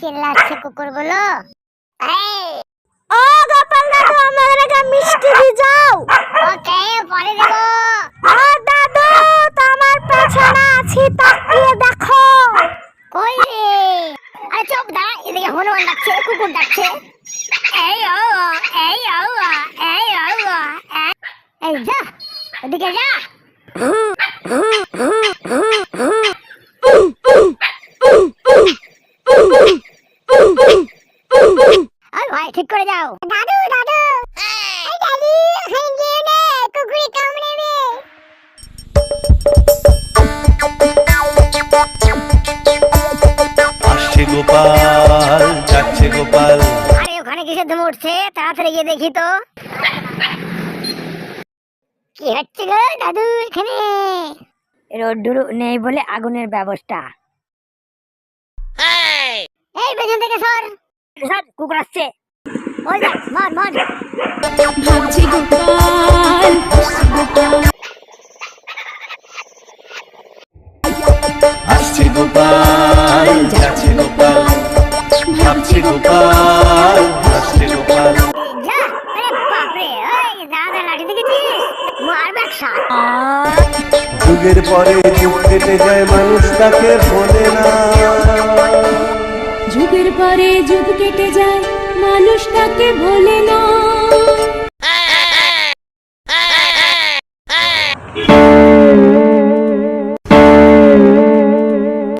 কুকুর বলো। ও গোপাল দাদু আমার আগে মিষ্টি দিয়ে যাও। ওকে পরে দেবো। ও দাদু তোমার পেছনে আছি তাকিয়ে দেখো। কই রে? আরে চুপ দাঁড়া এদিকে হনুমান ডাকছে কুকুর ডাকছে। এই ও এই ও এই ও এই। যা ওদিকে যা আর ভাই ঠিক করে যাও দাদু দাদু। এই দাদু ওখানে গিয়ে নে কুকুরে কামড়েবে আসছে গোপাল যাচ্ছে গোপাল। আরে ওখানে কিসের ধুম উঠছে? তাড়াতাড়ি গিয়ে দেখি তো। কি হচ্ছে গো দাদু এখানে? রোদ্দুর নেই বলে আগুনের ব্যবস্থা। এই পেছন থেকে সর। সর কুকুর আসছে। ভাবছি গোপাল আসছে গোপাল যাচ্ছে গোপাল ভাবছে গোপাল আসছে গোপাল। যুগের পরে যুগ কেটে যায় মানুষ তাকে ভোলে না। যুগের পরে যুগ কেটে যায় তাকে ভোলে না।